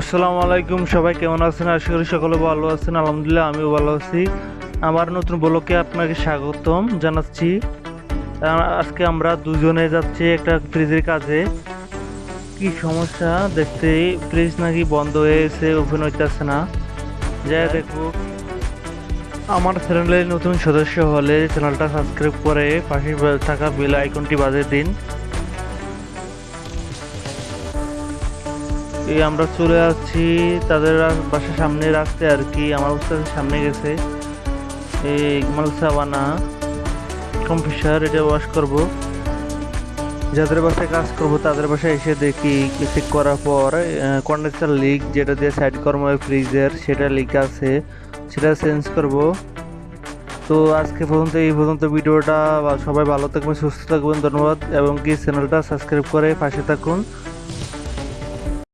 আসসালামু আলাইকুম সবাই কেমন আছেন? আশা করি সকলে ভালো আছেন। আলহামদুলিল্লাহ আমিও ভালো আছি। আমার নতুন ব্লকে আপনাকে স্বাগতম জানাচ্ছি। আজকে আমরা দুজনে যাচ্ছি একটা ফ্রিজের কাজে। কি সমস্যা? দেখতে ফ্রিজ নাকি বন্ধ হয়ে গেছে ওপেন হইতেছে না। যাই দেখব আমার চ্যানেলের নতুন সদস্য হলে চ্যানেলটা সাবস্ক্রাইব করে পাশে থাকা বেল আইকনটি বাজিয়ে দিন। এই আমরা চলে যাচ্ছি তাদের বাসার সামনে রাখতে আর কি। আমার উস্তাদের সামনে গেছে। এই ইকমাল সাবানা কম্পিউটার, এটা ওয়াশ করব। যাদের বাসায় কাজ করব, তাদের বাসায় এসে দেখি চেক করার পর কন্ডেন্সার লিক যেটা দিয়ে সাইড কর্ম ফ্রিজের সেটা লিক আছে। সেটা চেঞ্জ করব। তো আজকে পর্যন্ত, এই পর্যন্ত ভিডিওটা সবাই ভালো থাকবেন, সুস্থ থাকবেন, ধন্যবাদ। এবং কি চ্যানেলটা সাবস্ক্রাইব করে পাশে থাকুন।